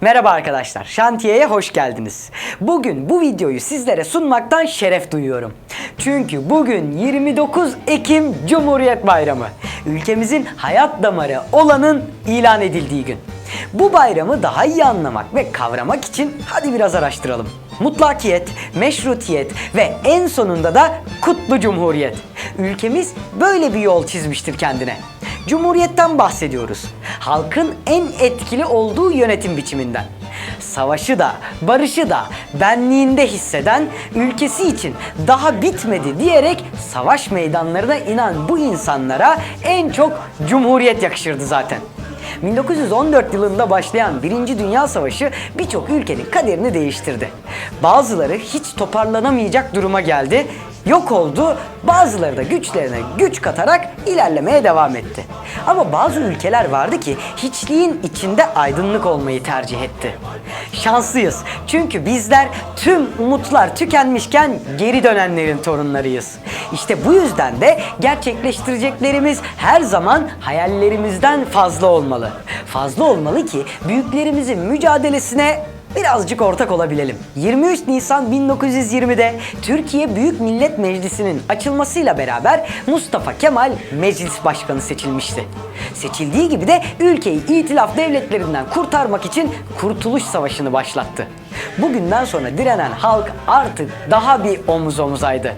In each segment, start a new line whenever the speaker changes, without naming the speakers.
Merhaba arkadaşlar, şantiyeye hoş geldiniz. Bugün bu videoyu sizlere sunmaktan şeref duyuyorum. Çünkü bugün 29 Ekim Cumhuriyet Bayramı. Ülkemizin hayat damarı olanın ilan edildiği gün. Bu bayramı daha iyi anlamak ve kavramak için hadi biraz araştıralım. Mutlakiyet, meşrutiyet ve en sonunda da kutlu cumhuriyet. Ülkemiz böyle bir yol çizmiştir kendine. Cumhuriyetten bahsediyoruz. Halkın en etkili olduğu yönetim biçiminden. Savaşı da, barışı da benliğinde hisseden, ülkesi için daha bitmedi diyerek savaş meydanlarına inen bu insanlara en çok cumhuriyet yakışırdı zaten. 1914 yılında başlayan Birinci Dünya Savaşı birçok ülkenin kaderini değiştirdi. Bazıları hiç toparlanamayacak duruma geldi, yok oldu, bazıları da güçlerine güç katarak ilerlemeye devam etti. Ama bazı ülkeler vardı ki hiçliğin içinde aydınlık olmayı tercih etti. Şanslıyız çünkü bizler tüm umutlar tükenmişken geri dönenlerin torunlarıyız. İşte bu yüzden de gerçekleştireceklerimiz her zaman hayallerimizden fazla olmalı. Fazla olmalı ki büyüklerimizin mücadelesine birazcık ortak olabilelim. 23 Nisan 1920'de Türkiye Büyük Millet Meclisi'nin açılmasıyla beraber Mustafa Kemal meclis başkanı seçilmişti. Seçildiği gibi de ülkeyi itilaf devletlerinden kurtarmak için Kurtuluş Savaşı'nı başlattı. Bugünden sonra direnen halk artık daha bir omuz omuzaydı.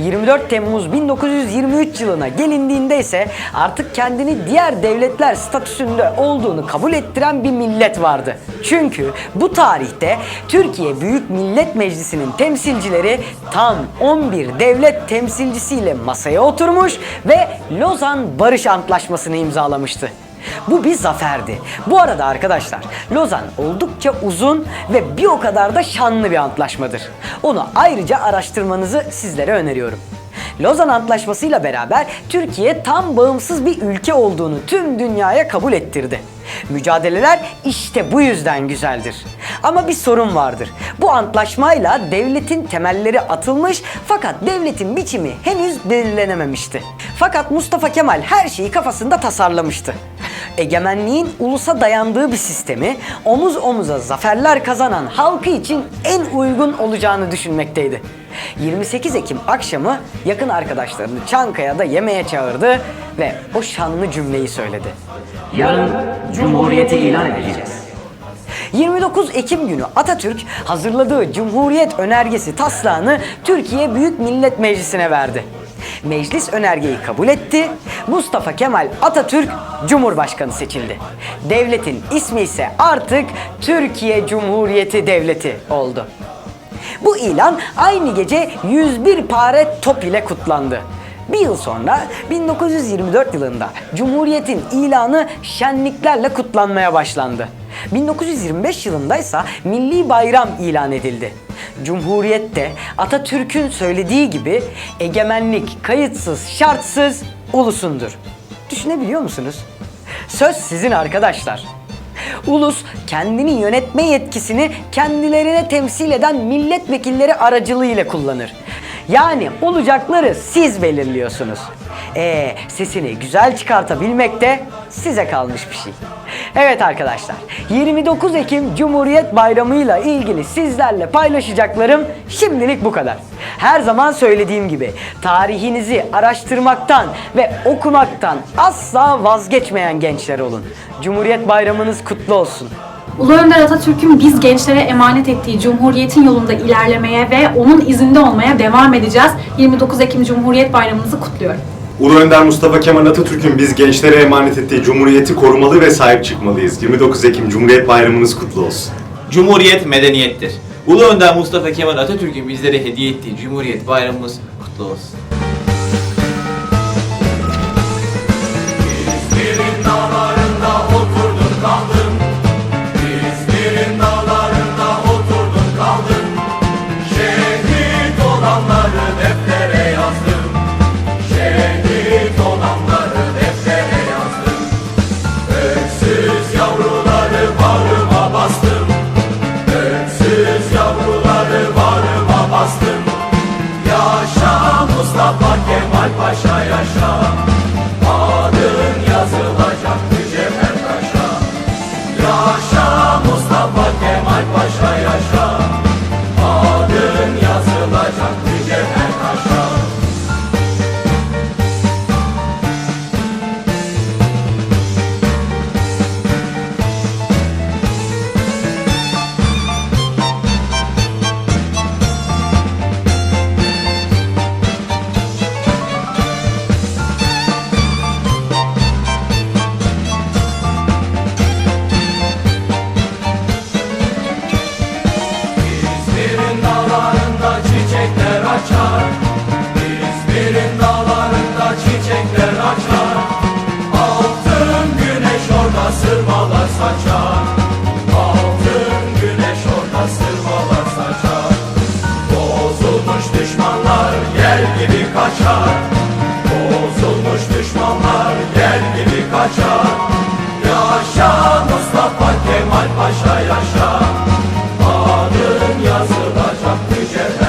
24 Temmuz 1923 yılına gelindiğinde ise artık kendini diğer devletler statüsünde olduğunu kabul ettiren bir millet vardı. Çünkü bu tarihte Türkiye Büyük Millet Meclisi'nin temsilcileri tam 11 devlet temsilcisiyle masaya oturmuş ve Lozan Barış Antlaşması'nı imzalamıştı. Bu bir zaferdi. Bu arada arkadaşlar Lozan oldukça uzun ve bir o kadar da şanlı bir antlaşmadır. Onu ayrıca araştırmanızı sizlere öneriyorum. Lozan Antlaşması'yla beraber Türkiye tam bağımsız bir ülke olduğunu tüm dünyaya kabul ettirdi. Mücadeleler işte bu yüzden güzeldir. Ama bir sorun vardır. Bu antlaşmayla devletin temelleri atılmış fakat devletin biçimi henüz belirlenememişti. Fakat Mustafa Kemal her şeyi kafasında tasarlamıştı. Egemenliğin ulusa dayandığı bir sistemi omuz omuza zaferler kazanan halkı için en uygun olacağını düşünmekteydi. 28 Ekim akşamı yakın arkadaşlarını Çankaya'da yemeğe çağırdı ve o şanlı cümleyi söyledi.
Yarın Cumhuriyeti ilan edeceğiz.
29 Ekim günü Atatürk hazırladığı Cumhuriyet önergesi taslağını Türkiye Büyük Millet Meclisi'ne verdi. Meclis önergeyi kabul etti. Mustafa Kemal Atatürk Cumhurbaşkanı seçildi. Devletin ismi ise artık Türkiye Cumhuriyeti Devleti oldu. Bu ilan aynı gece 101 pare top ile kutlandı. Bir yıl sonra 1924 yılında Cumhuriyet'in ilanı şenliklerle kutlanmaya başlandı. 1925 yılında ise milli bayram ilan edildi. Cumhuriyet'te Atatürk'ün söylediği gibi egemenlik kayıtsız şartsız ulusundur. Düşünebiliyor musunuz? Söz sizin arkadaşlar. Ulus kendini yönetme yetkisini kendilerine temsil eden milletvekilleri aracılığıyla kullanır. Yani olacakları siz belirliyorsunuz. Ee, sesini güzel çıkartabilmek de size kalmış bir şey. Evet arkadaşlar, 29 Ekim Cumhuriyet Bayramı'yla ilgili sizlerle paylaşacaklarım şimdilik bu kadar. Her zaman söylediğim gibi tarihinizi araştırmaktan ve okumaktan asla vazgeçmeyen gençler olun. Cumhuriyet Bayramınız kutlu olsun.
Ulu Önder Atatürk'ün biz gençlere emanet ettiği Cumhuriyet'in yolunda ilerlemeye ve onun izinde olmaya devam edeceğiz. 29 Ekim Cumhuriyet Bayramınızı kutluyorum.
Ulu Önder Mustafa Kemal Atatürk'ün biz gençlere emanet ettiği Cumhuriyeti korumalı ve sahip çıkmalıyız. 29 Ekim Cumhuriyet Bayramınız kutlu olsun.
Cumhuriyet medeniyettir. Ulu Önder Mustafa Kemal Atatürk'ün bizlere hediye ettiği Cumhuriyet bayramımız kutlu olsun.
gel gibi kaçar. Bozulmuş düşmanlar gel gibi kaçar. Yaşa Mustafa Kemal Paşa yaşa. Adın yazılacak mücevher